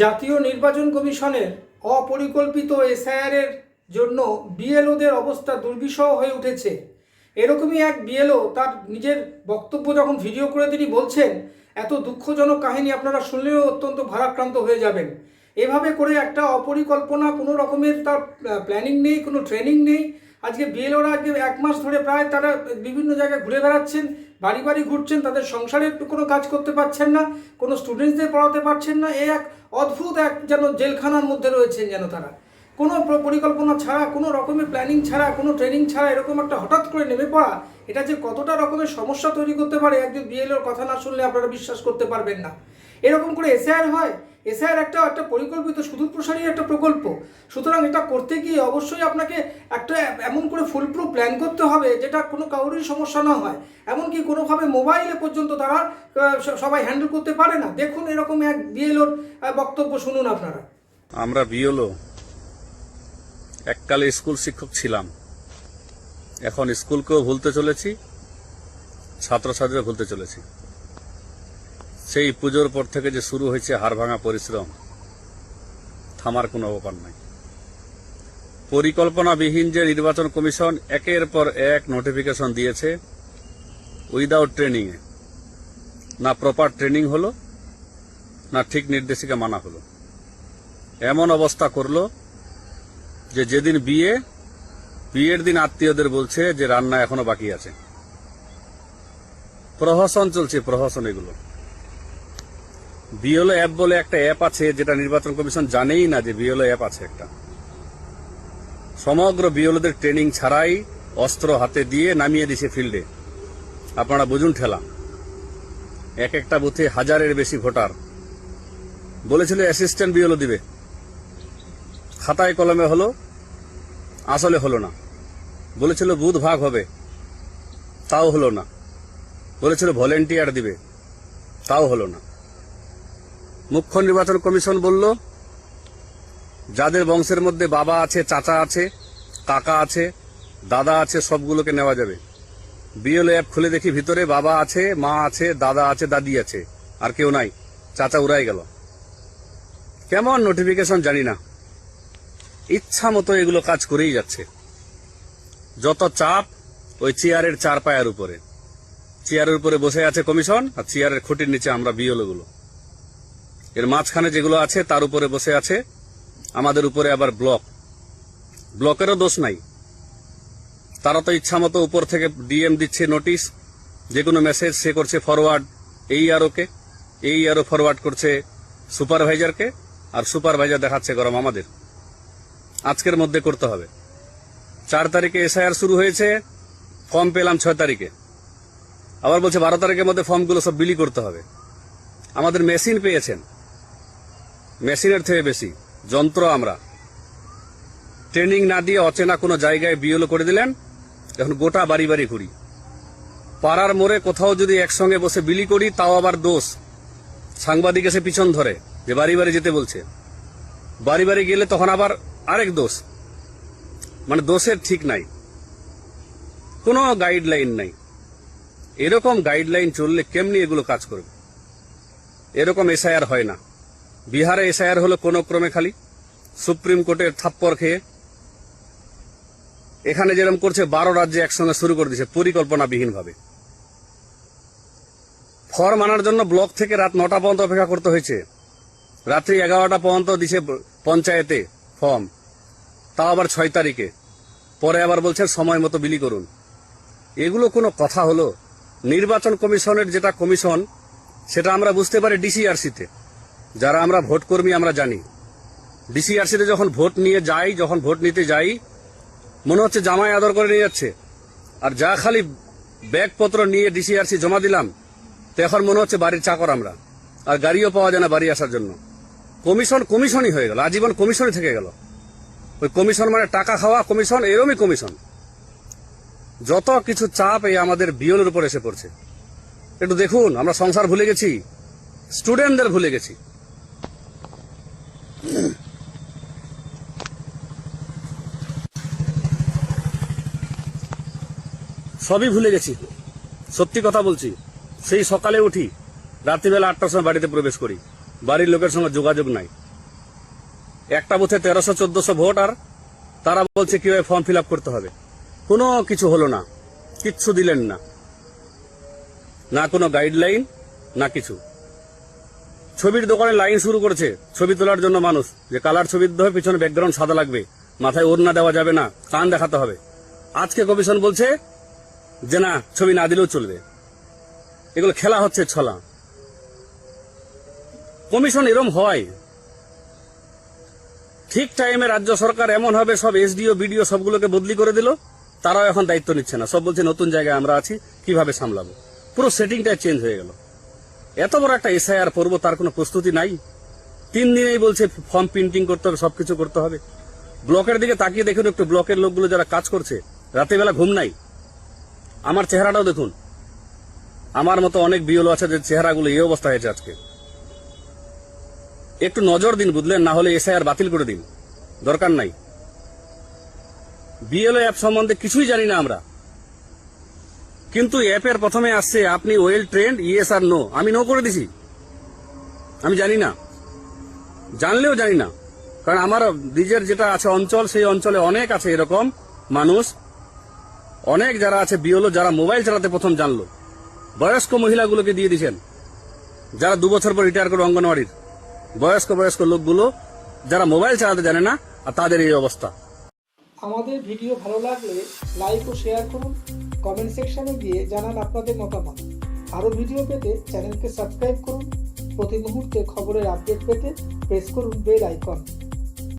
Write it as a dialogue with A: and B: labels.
A: জাতীয় নির্বাচন কমিশনের অপরিকল্পিত এসআইআরের জন্য বিএলওদের অবস্থা দুর্বিষহ হয়ে উঠেছে। এরকমই এক বিএলও তার নিজের বক্তব্য যখন ভিডিও করে তিনি বলছেন, এত দুঃখজনক কাহিনী আপনারা শুনলেও অত্যন্ত ভারাক্রান্ত হয়ে যাবেন। এভাবে করে একটা অপরিকল্পনা কোনো রকমের তার প্ল্যানিং নেই, কোনো ট্রেনিং নেই। আজকে বিএলওরা আজকে এক মাস ধরে প্রায় তারা বিভিন্ন জায়গায় ঘুরে বেড়াচ্ছেন বাড়ি বাড়ি ঘুরছেন, তাদের সংসারে একটু কোনো কাজ করতে পারছেন না, কোনো স্টুডেন্টসদের পড়াতে পারছেন না এ এক অদ্ভুত এক যেন জেলখানার মধ্যে রয়েছেন যেন তারা। কোনো পরিকল্পনা ছাড়া, কোনো রকমের প্ল্যানিং ছাড়া, কোনো ট্রেনিং ছাড়া এরকম একটা হঠাৎ করে নেমে পড়া, এটা যে কতটা রকমের সমস্যা তৈরি করতে পারে একজন বিএলওর কথা না শুনলে আপনারা বিশ্বাস করতে পারবেন না। এরকম করে এসআইআর হয় এসআইআর একটা একটা পরিকল্পিত সুদূরপ্রসারী একটা প্রকল্প। সুতরাং এটা করতে গিয়ে অবশ্যই আপনাকে একটা এমন করে ফুলপ্রুফ প্ল্যান করতে হবে যেটা কোনো কারোরই সমস্যা না হয়। এমনকি কোনোভাবে মোবাইলে পর্যন্ত তারা সবাই হ্যান্ডেল করতে পারে না। দেখুন এরকম এক বিএলওর বক্তব্য শুনুন আপনারা।
B: আমরা বিওলো এককালে স্কুল শিক্ষক ছিলাম। এখন স্কুলকেও ভুলতে চলেছি ছাত্রছাত্রীরা ভুলতে চলেছি। সেই পুজোর পর থেকে যে শুরু হয়েছে হাড় ভাঙা পরিশ্রম, থামার কোনো অবকার নাই। পরিকল্পনাবিহীন যে নির্বাচন কমিশন একের পর এক নোটিফিকেশন দিয়েছে উইদাউট ট্রেনিং এ। না প্রপার ট্রেনিং হলো, না ঠিক নির্দেশিকা মানা হলো। এমন অবস্থা করল যে যেদিন বিয়ে, বিয়ের দিন আত্মীয়দের বলছে যে রান্না এখনও বাকি আছে। প্রহসন চলছে, প্রহসন এগুলো। বিএলও অ্যাপ বলে একটা অ্যাপ আছে যেটা নির্বাচন কমিশন জানেই না যে বিএলও অ্যাপ আছে একটা। সমগ্র বিএলওদের ট্রেনিং ছাড়াই অস্ত্র হাতে দিয়ে নামিয়ে দিছে ফিল্ডে আপনারা বুঝুন ঠেলা। এক একটা বুথে হাজারের বেশি ভোটার। বলেছিল অ্যাসিস্ট্যান্ট বিএলও দিবে। খাতায় কলমে হলো, আসলে হলো না। বলেছিল বুধ ভাগ হবে, তাও হলো না। বলেছিল ভলেন্টিয়ার দিবে, তাও হলো না। মুখ্য নির্বাচন কমিশন বলল, যাদের বংশের মধ্যে বাবা আছে, চাচা আছে, কাকা আছে, দাদা আছে, সবগুলোকে নেওয়া যাবে। বিএলও অ্যাপ খুলে দেখি ভিতরে বাবা আছে, মা আছে, দাদা আছে, দাদি আছে, আর কেউ নাই। চাচা উড়াই গেল। কেমন নোটিফিকেশন জানি না। ইচ্ছা মতো এগুলো কাজ করেই যাচ্ছে। যত চাপ ওই চেয়ারের চার পায়ের উপরে। চেয়ারের উপরে বসে আছে কমিশন, আর চেয়ারের খুঁটির নিচে আমরা বিএলও গুলো। এর মাঝখানে যেগুলো আছে, তার উপরে বসে আছে। আমাদের উপরে আবার ব্লক। ব্লকেরও দোষ নাই। তারা তো ইচ্ছা মতো উপর থেকে ডিএম দিচ্ছে নোটিশ, যে কোনো মেসেজ সে করছে ফরওয়ার্ড এই আরোকে এই আরও ফরওয়ার্ড করছে সুপারভাইজারকে আর সুপারভাইজার দেখাচ্ছে গরম আমাদের। আজকের মধ্যে করতে হবে। চার তারিখে এসআইআর শুরু হয়েছে, ফর্ম পেলাম ছয় তারিখে। আবার বলছে বারো তারিখের মধ্যে ফর্মগুলো সব বিলি করতে হবে। আমাদের মেশিন পেয়েছেন। মেশিনের থেকে বেশি, যন্ত্র আমরা। ট্রেনিং না দিয়ে অচেনা কোনো জায়গায় বিএলও করে দিলেন, এখন গোটা বাড়ি বাড়ি ঘুরি। পাড়ার মোড়ে কোথাও যদি একসঙ্গে বসে বিলি করি, তাও আবার দোষ। সাংবাদিক এসে পিছন ধরে, যে বাড়ি বাড়ি যেতে বলছে। বাড়ি বাড়ি গেলে তখন আবার আরেক দোষ। মানে দোষের ঠিক নাই। কোনো গাইডলাইন নাই। এরকম গাইডলাইন চললে কেমনি এগুলো কাজ করবে? এরকম এসআইআর হয় না। বিহারে এসআইআর হলো কোনো ক্রমে খালি। সুপ্রিম কোর্টের থাপ্পর খেয়ে। এখানে যেরকম করছে, বারো রাজ্যে একসঙ্গে শুরু করে দিয়েছে পরিকল্পনাবিহীন ভাবে ফর্ম আনার জন্য ব্লক থেকে রাত নটা পর্যন্ত অপেক্ষা করতে হয়েছে। রাত্রি এগারোটা পর্যন্ত দিছে পঞ্চায়েতে ফর্ম। তাও আবার ছয় তারিখে। পরে আবার বলছেন সময় মতো বিলি করুন। এগুলো কোনো কথা হলো? নির্বাচন কমিশনের যেটা কমিশন, সেটা আমরা বুঝতে পারি ডিসিআরসিতে। যারা আমরা ভোট কর্মী, আমরা জানি। ডিসিআরসিতে যখন ভোট নিয়ে যাই, যখন ভোট নিতে যাই, মনে হচ্ছে জামাই আদর করে নিয়ে যাচ্ছে। আর যা খালি ব্যাগপত্র নিয়ে ডিসিআরসি জমা দিলাম, তো এখন মনে হচ্ছে বাড়ির চাকর আমরা। আর গাড়িও পাওয়া যায় না বাড়ি আসার জন্য। কমিশন কমিশনই হয়ে গেল, আজীবন কমিশনই থেকে গেল। ওই কমিশন মানে টাকা খাওয়া কমিশন, এরমই কমিশন। যত কিছু চাপ এই আমাদের বিয়নের উপর এসে পড়ছে। একটু দেখুন, আমরা সংসার ভুলে গেছি, স্টুডেন্টদের ভুলে গেছি। সবই ভুলে গেছি। সত্যি কথা বলছি, সেই সকালে উঠি, রাত্রিবেলা আটটার সময় বাড়িতে প্রবেশ করি। বাড়ির লোকের সঙ্গে যোগাযোগ নাই। একটা বুথে তেরোশো, চোদ্দশো ভোট আর তারা বলছে কীভাবে ফর্ম ফিল করতে হবে। কোনো কিছু হলো না, কিচ্ছু দিলেন না। না কোনো গাইডলাইন না কিছু। ছবির দোকানে লাইন শুরু করেছে, ছবি তোলার জন্য মানুষ। যে কালার ছবি দিতে হবে পিছনে ব্যাকগ্রাউন্ড সাদা লাগবে। মাথায় ওড়না দেওয়া যাবে না, কান দেখাতে হবে। আজকে কমিশন বলছে যে না, ছবি না দিলেও চলবে। এগুলো খেলা হচ্ছে ছলা। কমিশন এরম হয়। ঠিক টাইমে রাজ্য সরকার এমন হবে, সব এসডিও, বিডিও সবগুলোকে বদলি করে দিল। তারাও এখন দায়িত্ব নিচ্ছে না। সব বলছে, নতুন জায়গায় আমরা আছি, কীভাবে সামলাবো? পুরো সেটিংটাই চেঞ্জ হয়ে গেল। এত বড় একটা এসআইআর পড়ব তার কোনো প্রস্তুতি নাই। তিন দিনেই বলছে, ফর্ম প্রিন্টিং করতে হবে, সবকিছু করতে হবে। ব্লকের দিকে তাকিয়ে দেখুন একটু, ব্লকের লোকগুলো যারা কাজ করছে, রাতের বেলা ঘুম নাই। আমার চেহারাটাও দেখুন। আমার মতো অনেক বিয়ল আছে যে চেহারাগুলো এই অবস্থা হয়েছে আজকে। একটু নজর দিন বুঝলেন, না হলে এসআইআর বাতিল করে দিন। দরকার নাই। বিএলও অ্যাপ সম্বন্ধে কিছুই জানি না আমরা। কিন্তু অ্যাপের প্রথমে আসছে, আপনি ওয়েল ট্রেন্ড, ইয়েস আর নো। আমি নো করে দিছি। আমি জানি না। জানলেও জানি না। কারণ আমার নিজের যেটা আছে অঞ্চল, সেই অঞ্চলে অনেক আছে এরকম মানুষ অনেক যারা আছে, বিওলো, যারা মোবাইল চালাতে প্রথম জানলো। বয়স্ক মহিলাগুলোকে দিয়ে দিয়েছেন যারা দু বছর পর রিটায়ার করে অঙ্গনওয়াড়ির। বয়স্ক বয়স্ক লোকগুলো যারা মোবাইল চালাতে জানে না, আর তাদের এই অবস্থা।
A: আমাদের ভিডিও ভালো লাগলে লাইক ও শেয়ার করুন কমেন্ট সেকশনে গিয়ে জানান আপনাদের মতামত। আরও ভিডিও পেতে চ্যানেলকে সাবস্ক্রাইব করুন। প্রতি মুহূর্তে খবরের আপডেট পেতে প্রেস করুন বেল আইকন